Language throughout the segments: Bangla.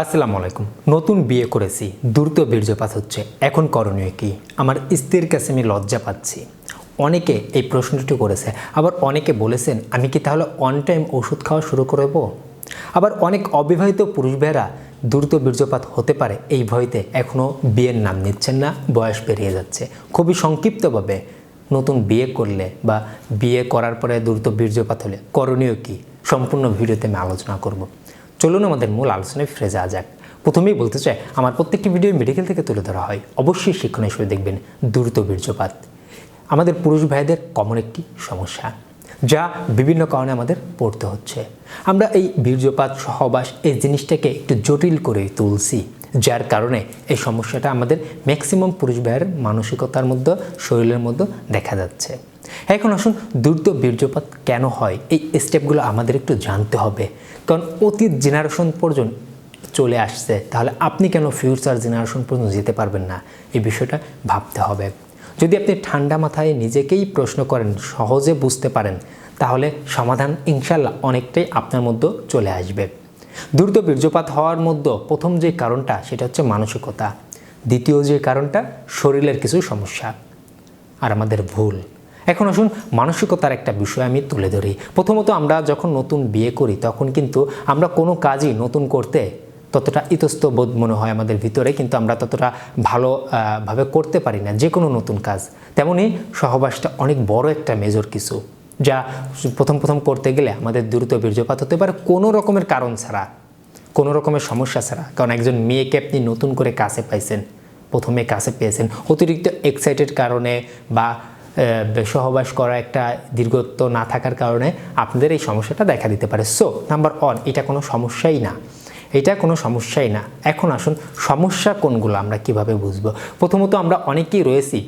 আসসালামু আলাইকুম। নতুন বিয়ে করেছি, দ্রুত বীর্যপাত হচ্ছে। এখন করণীয় কি? আমার স্ত্রীর কাছে আমি লজ্জা পাচ্ছি। অনেকে এই প্রশ্নটি করেছে, আবার অনেকে বলেছেন, আমি কি তাহলে অন টাইম ওষুধ খাওয়া শুরু করব? আবার অনেক অবিবাহিত পুরুষ ভাইয়েরা দ্রুত বীর্যপাত হতে পারে, এই ভয়তে এখনও বিয়ের নাম নিচ্ছেন না, বয়স পেরিয়ে যাচ্ছে। খুবই সংক্ষিপ্তভাবে, নতুন বিয়ে করলে বা বিয়ে করার পরে দ্রুত বীর্যপাত হলে করণীয় কি? সম্পূর্ণ ভিডিওতে আমি আলোচনা করব। চলুন আমাদের মূল আলোচনায় ফিরে যাওয়া যাক। প্রথমেই বলতে চাই, আমার প্রত্যেকটি ভিডিও মেডিকেল থেকে তুলে ধরা হয়। অবশ্যই শিক্ষণ হিসেবে দেখবেন দ্রুত বীর্যপাত। আমাদের পুরুষ ভাইদের কমন একটি সমস্যা, যা বিভিন্ন কারণে আমাদের পড়তে হচ্ছে। আমরা এই বীর্যপাত, সহবাস এই জিনিসটাকে একটু জটিল করে তুলছি। যার কারণে এই সমস্যাটা আমাদের ম্যাক্সিমাম পুরুষ ভাইয়ের মানসিকতার মধ্যে, শরীরের মধ্যে দেখা যাচ্ছে। এখন আসুন দ্রুত বীর্যপাত কেন হয়? এই স্টেপগুলো আমাদের একটু জানতে হবে। কারণ অতীত জেনারেশন পর্যন্ত চলে আসছে, তাহলে আপনি কেন ফিউচার জেনারেশন পর্যন্ত যেতে পারবেন না? এই বিষয়টা ভাবতে হবে। যদি আপনি ঠান্ডা মাথায় নিজেকেই প্রশ্ন করেন, সহজে বুঝতে পারেন, তাহলে সমাধান ইনশাল্লাহ অনেকটাই আপনার মধ্যে চলে আসবে। দ্রুত বীর্যপাত হওয়ার মধ্যে প্রথম যে কারণটা সেটা হচ্ছে মানসিকতা। দ্বিতীয় যে কারণটা শরীরের কিছু সমস্যা। আর আমাদের ভুল। এখন আসুন মানসিকতার একটা বিষয় আমি তুলে ধরি। প্রথমত আমরা যখন নতুন বিয়ে করি তখন কিন্তু আমরা কোনো কাজই নতুন করতে ততটা ইতস্তবোধ মনে হয় আমাদের ভিতরে কিন্তু আমরা ততটা ভালো আহ, ভাবে করতে পারি না যে কোনো নতুন কাজ। তেমনি সহবাসটা অনেক বড় একটা মেজর কিছু। যা প্রথম প্রথম করতে গেলে আমাদের দ্রুত বীর্যপাত হতে পারে কোনো রকমের কারণ ছাড়া, কোনো রকমের সমস্যা ছাড়া। কারণ একজন মেয়েকে আপনি নতুন করে কাছে পাইছেন, প্রথমে কাছে পেয়েছেন, অতিরিক্ত এক্সাইটেড কারণে বা সহবাস করা একটা দীর্ঘত্ব না থাকার কারণে আপনাদের এই সমস্যাটা দেখা দিতে পারে। সো নাম্বার ওয়ান এটা কোনো সমস্যাই না। এটা কোনো সমস্যাই না। এখন আসুন সমস্যা কোনগুলো আমরা কীভাবে বুঝব? প্রথমত আমরা অনেকেই রয়েছি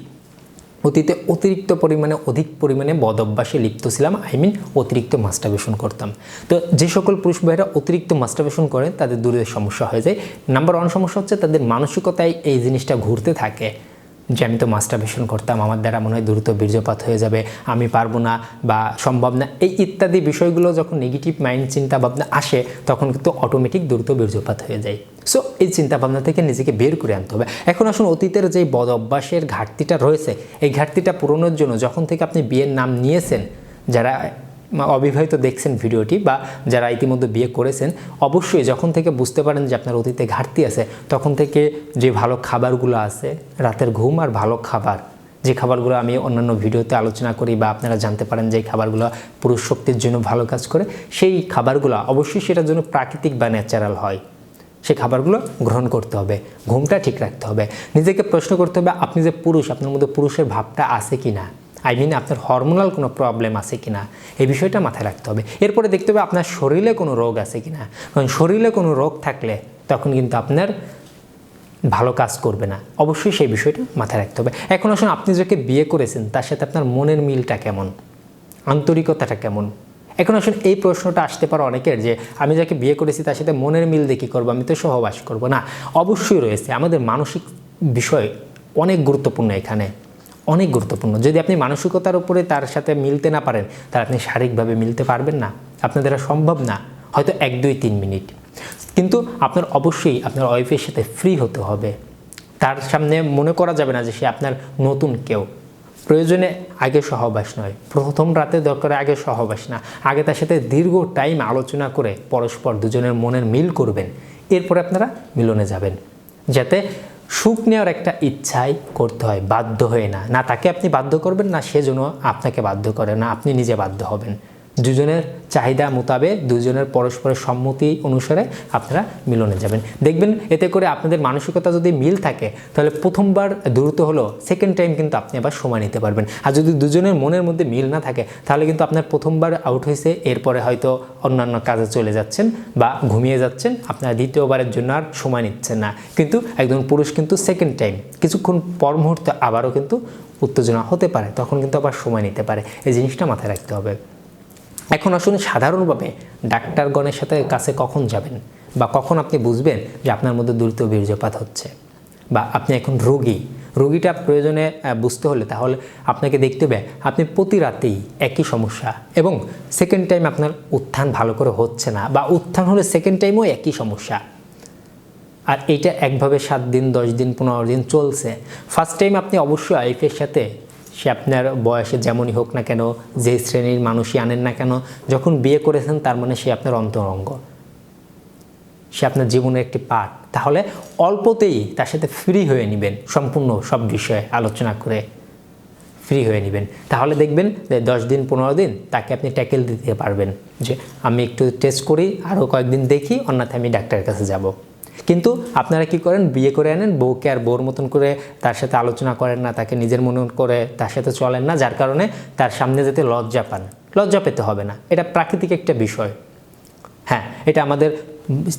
অতীতে অতিরিক্ত পরিমাণে, অধিক পরিমাণে বদ অভ্যাসে লিপ্ত ছিলাম আই মিন অতিরিক্ত মাস্টারবেশন করতাম। তো যে সকল পুরুষ ভাইরা অতিরিক্ত মাস্টারবেশন করেন তাদের দূরে সমস্যা হয়ে যায়। নাম্বার ওয়ান সমস্যা হচ্ছে তাদের মানসিকতায় এই জিনিসটা ঘুরতে থাকে। যে আমি তো মাস্টারবেশন করতাম, আমার দ্বারা মনে হয় দ্রুত বীর্যপাত হয়ে যাবে, আমি পারব না বা সম্ভব না। এই ইত্যাদি বিষয়গুলো যখন নেগেটিভ মাইন্ড চিন্তা ভাবনা আসে, তখন কিন্তু অটোমেটিক দ্রুত বীর্যপাত হয়ে যায়। সো এই চিন্তা ভাবনা থেকে নিজেকে বের করে আনতে হবে। এখন আসুন অতীতের যে বদ অভ্যাসের ঘাটতিটা রয়েছে, এই ঘাটতিটা পূরণের জন্য যখন থেকে আপনি বিয়ের নাম নিয়েছেন, যারা অবিবাহিত দেখছেন ভিডিওটি বা যারা ইতিমধ্যে বিয়ে করেছেন, অবশ্যই যখন থেকে বুঝতে পারেন যে আপনার অতীতে ঘাটতি আছে, তখন থেকে যে ভালো খাবারগুলো আছে, রাতের ঘুম আর ভালো খাবার, যে খাবারগুলো আমি অন্যান্য ভিডিওতে আলোচনা করি বা আপনারা জানতে পারেন যে খাবারগুলো পুরুষ শক্তির জন্য ভালো কাজ করে, সেই খাবারগুলো অবশ্যই সেটার জন্য প্রাকৃতিক বা ন্যাচারাল হয়। সেই খাবারগুলো গ্রহণ করতে হবে, ঘুমটা ঠিক রাখতে হবে। নিজেকে প্রশ্ন করতে হবে, আপনি যে পুরুষ, আপনার মধ্যে পুরুষের ভাবটা আছে কি না আই মিন আপনার হরমোনাল কোনো প্রবলেম আছে কি না এই বিষয়টা মাথায় রাখতে হবে। এরপরে দেখতে হবে আপনার শরীরে কোনো রোগ আছে কি না কারণ শরীরে কোনো রোগ থাকলে তখন কিন্তু আপনার ভালো কাজ করবে না। অবশ্যই সেই বিষয়টা মাথায় রাখতে হবে। এখন আসুন, আপনি যাকে বিয়ে করেছেন, তার সাথে আপনার মনের মিলটা কেমন? আন্তরিকতাটা কেমন? এখন আসুন, এই প্রশ্নটা আসতে পারে অনেকের যে, আমি যাকে বিয়ে করেছি, তার সাথে মনের মিল কী করব? আমি তো সহবাস করব। না, অবশ্যই রয়েছে। আমাদের মানসিক বিষয় অনেক গুরুত্বপূর্ণ এখানে। অনেক গুরুত্বপূর্ণ। যদি আপনি মানসিকতার উপরে তার সাথে মিলতে না পারেন, তাহলে আপনি শারীরিকভাবে মিলতে পারবেন না। আপনার দ্বারা সম্ভব না। হয়তো এক, দুই, তিন মিনিট। কিন্তু আপনার অবশ্যই আপনার ওয়াইফের সাথে ফ্রি হতে হবে। তার সামনে মনে করা যাবে না যে সে আপনার নতুন কেউ। প্রয়োজনে আগে সহবাস নয়। প্রথম রাতে দরকার আগে সহবাস না। আগে তার সাথে দীর্ঘ টাইম আলোচনা করে পরস্পর দুজনের মনের মিল করবেন। এরপরে আপনারা মিলনে যাবেন। যাতে সুখ নেওয়ার একটা ইচ্ছাই করতে হয়, বাধ্য হয়ে না। না তাকে আপনি বাধ্য করবেন, না সেজন্য আপনাকে বাধ্য করে, না আপনি নিজে বাধ্য হবেন। দুজনের চাহিদা মোতাবেক দুজনের পরস্পরের সম্মতি অনুসারে আপনারা মিলনে যাবেন। দেখবেন এতে করে আপনাদের মানসিকতা যদি মিল থাকে, তাহলে প্রথমবার দ্রুত হলো সেকেন্ড টাইম কিন্তু আপনি আবার সময় নিতে পারবেন। আর যদি দুজনের মনের মধ্যে মিল না থাকে, তাহলে কিন্তু আপনার প্রথমবার আউট হয়েছে, এরপরে হয়তো অন্যান্য কাজে চলে যাচ্ছেন বা ঘুমিয়ে যাচ্ছেন, আপনারা দ্বিতীয়বারের জন্য আর সময় নিচ্ছেন না। কিন্তু একজন পুরুষ কিন্তু সেকেন্ড টাইম কিছুক্ষণ পর মুহূর্তে আবারও কিন্তু উত্তেজনা হতে পারে, তখন কিন্তু আবার সময় নিতে পারে। এই জিনিসটা মাথায় রাখতে হবে। এখন আসুন সাধারণভাবে ডাক্তারগণের সাথে কাছে কখন যাবেন? বা কখন আপনি বুঝবেন যে আপনার মধ্যে দ্রুত বীর্যপাত হচ্ছে? বা আপনি এখন রোগী, রোগীটা প্রয়োজনে বুঝতে হলে তাহলে আপনাকে দেখতে হবে আপনি প্রতি রাতেই একই সমস্যা এবং সেকেন্ড টাইম আপনার উত্থান ভালো করে হচ্ছে না বা উত্থান হলে সেকেন্ড টাইমও একই সমস্যা। আর এইটা একভাবে সাত দিন, দশ দিন, পনেরো দিন চলছে। ফার্স্ট টাইম আপনি অবশ্যই ওয়াইফের সাথে সে আপনার বয়সে যেমনই হোক না কেন, যে শ্রেণির মানুষই আনেন না কেন, যখন বিয়ে করেছেন তার মানে সে আপনার অন্তরঙ্গ। সে আপনার জীবনের একটি পার্ট তাহলে অল্পতেই তার সাথে ফ্রি হয়ে নেবেন, সম্পূর্ণ সব বিষয়ে আলোচনা করে ফ্রি হয়ে নেবেন। তাহলে দেখবেন যে দশ দিন, পনেরো দিন তাকে আপনি ট্যাকেল দিতে পারবেন যে, আমি একটু টেস্ট করি আরও কয়েকদিন দেখি, অন্যথায় আমি ডাক্তারের কাছে যাব। কিন্তু আপনারা কি করেন? বিয়ে করে আনেন, বউকে আর বউর মতন করে তার সাথে আলোচনা করেন না, তাকে নিজের মনে করে তার সাথে চলেন না, যার কারণে তার সামনে যেতে লজ্জা পান। লজ্জা পেতে হবে না। এটা প্রাকৃতিক একটা বিষয়। হ্যাঁ এটা আমাদের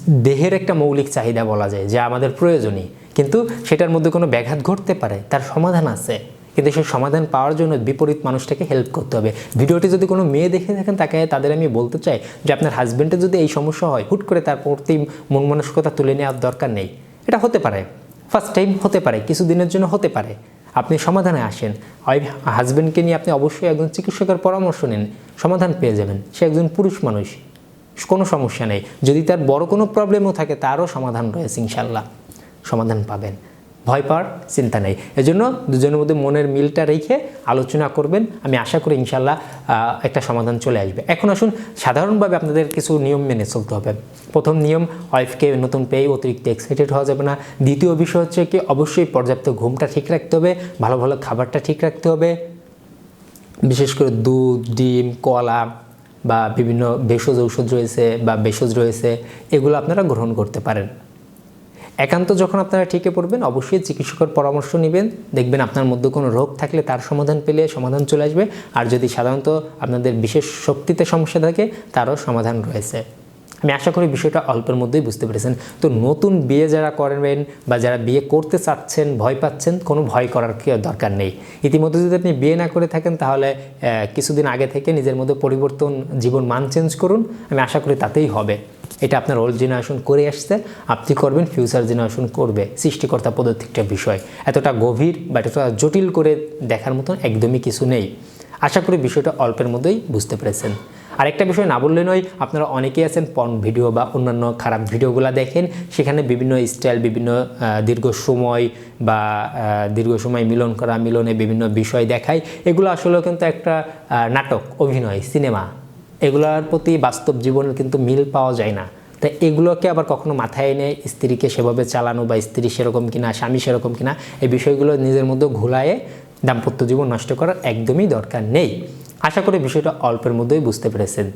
দেহের একটা মৌলিক চাহিদা বলা যায়, যা আমাদের প্রয়োজনীয় কিন্তু সেটার মধ্যে কোনো ব্যাঘাত ঘটতে পারে, তার সমাধান আছে। কিন্তু সেই সমাধান পাওয়ার জন্য বিপরীত মানুষটাকে হেল্প করতে হবে। ভিডিওটি যদি কোনো মেয়ে দেখে থাকেন, তাকে তাদের আমি বলতে চাই যে আপনার হাজব্যান্ডের যদি এই সমস্যা হয়, হুট করে তার প্রতি মন মানসিকতা তুলে নেওয়ার দরকার নেই। এটা হতে পারে। ফার্স্ট টাইম হতে পারে, কিছুদিনের জন্য হতে পারে। আপনি সমাধানে আসেন। ওই হাজব্যান্ডকে নিয়ে আপনি অবশ্যই একজন চিকিৎসকের পরামর্শ নিন। সমাধান পেয়ে যাবেন। সে একজন পুরুষ মানুষ। কোনো সমস্যা নেই। যদি তার বড় কোনো প্রবলেমও থাকে, তারও সমাধান রয়েছে ইনশাল্লাহ সমাধান পাবেন। ভয় পাওয়ার চিন্তা নেই। এজন্য দুজনের মধ্যে মনের মিলটা রেখে আলোচনা করবেন। আমি আশা করি ইনশাল্লাহ একটা সমাধান চলে আসবে। এখন আসুন, সাধারণভাবে আপনাদের কিছু নিয়ম মেনে চলতে হবে। প্রথম নিয়ম, ওয়াইফকে নতুন পেয়ে অতিরিক্ত এক্সাইটেড হওয়া যাবে না। দ্বিতীয় বিষয় হচ্ছে কি, অবশ্যই পর্যাপ্ত ঘুমটা ঠিক রাখতে হবে, ভালো ভালো খাবারটা ঠিক রাখতে হবে। বিশেষ করে দুধ, ডিম, কলা বা বিভিন্ন ভেষজ ঔষধ রয়েছে বা ভেষজ রয়েছে, এগুলো আপনারা গ্রহণ করতে পারেন। একান্ত যখন আপনারা ঠিকে পড়বেন, অবশ্যই চিকিৎসকের পরামর্শ নেবেন। দেখবেন আপনার মধ্যে কোনো রোগ থাকলে তার সমাধান পেলে সমাধান চলে আসবে। আর যদি সাধারণত আপনাদের বিশেষ শক্তিতে সমস্যা থাকে, তারও সমাধান রয়েছে। আমি আশা করি বিষয়টা অল্পের মধ্যেই বুঝতে পেরেছেন। তো নতুন বিয়ে যারা করবেন বা যারা বিয়ে করতে চাচ্ছেন, ভয় পাচ্ছেন, কোনো ভয় করার দরকার নেই। ইতিমধ্যে যদি আপনি বিয়ে না করে থাকেন, তাহলে কিছুদিন আগে থেকে নিজের মধ্যে পরিবর্তন জীবন মান চেঞ্জ করুন। আমি আশা করি তাতেই হবে। এটা আপনার ওল্ড জেনারেশন করে আসছে, আপনি করবেন ফিউচার জেনারেশন করবে। সৃষ্টিকর্তা পদ্ধতি একটা বিষয়। এতটা গভীর বা এতটা জটিল করে দেখার মতন একদমই কিছু নেই। আশা করি বিষয়টা অল্পের মধ্যেই বুঝতে পেরেছেন। আরেকটা বিষয় না বললে নয়, আপনারা অনেকেই আছেন পর্ন ভিডিও বা অন্যান্য খারাপ ভিডিওগুলো দেখেন, সেখানে বিভিন্ন স্টাইল বিভিন্ন দীর্ঘ সময় বা দীর্ঘ সময় মিলন করা, মিলনে বিভিন্ন বিষয় দেখায়। এগুলো আসলেও কিন্তু একটা নাটক, অভিনয়, সিনেমা। এগুলোর প্রতি বাস্তব জীবনের কিন্তু মিল পাওয়া যায় না। তাই এগুলোকে আবার কখনো মাথায় এনে স্ত্রীকে সেভাবে চালানো বা স্ত্রী সেরকম কিনা, স্বামী সেরকম কিনা, এই বিষয়গুলো নিজের মধ্যে ঘুলায়ে দাম্পত্য জীবন নষ্ট করার একদমই দরকার নেই। আশা করি বিষয়টা অল্পের মধ্যেই বুঝতে পেরেছেন।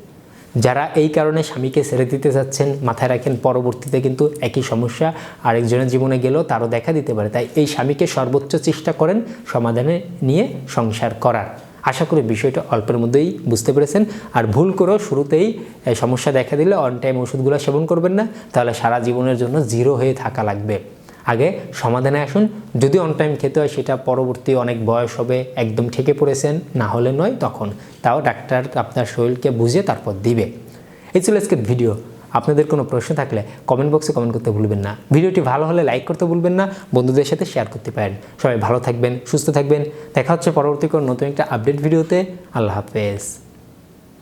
যারা এই কারণে স্বামীকে ছেড়ে দিতে যাচ্ছেন, মাথায় রাখেন পরবর্তীতে কিন্তু একই সমস্যা, আরেকজনের জীবনে গেলেও তারও দেখা দিতে পারে। তাই এই স্বামীকে সর্বোচ্চ চেষ্টা করেন সমাধানে নিয়ে সংসার করার। আশা করি বিষয়টা অল্পের মধ্যেই বুঝতে পেরেছেন। আর ভুল করেও শুরুতেই সমস্যা দেখা দিলে অন টাইম ওষুধগুলো সেবন করবেন না, তাহলে সারা জীবনের জন্য জিরো হয়ে থাকা লাগবে। আগে সমাধানে আসুন, যদি অন টাইম খেতে হয় সেটা পরবর্তী অনেক বয়স হবে, একদম ঠেকে পড়েছেন, না হলে নয় তখন। তাও ডাক্তার আপনার শরীরকে বুঝে তারপর দিবে। এই ছিল আজকের ভিডিও আপনাদের কোনো প্রশ্ন থাকলে কমেন্ট বক্সে কমেন্ট করতে ভুলবেন না। ভিডিওটি ভালো হলে লাইক করতে ভুলবেন না, বন্ধুদের সাথে শেয়ার করতে পারেন। সবাই ভালো থাকবেন, সুস্থ থাকবেন। দেখা হচ্ছে পরবর্তী কোনো নতুন একটা আপডেট ভিডিওতে। আল্লাহ হাফেজ।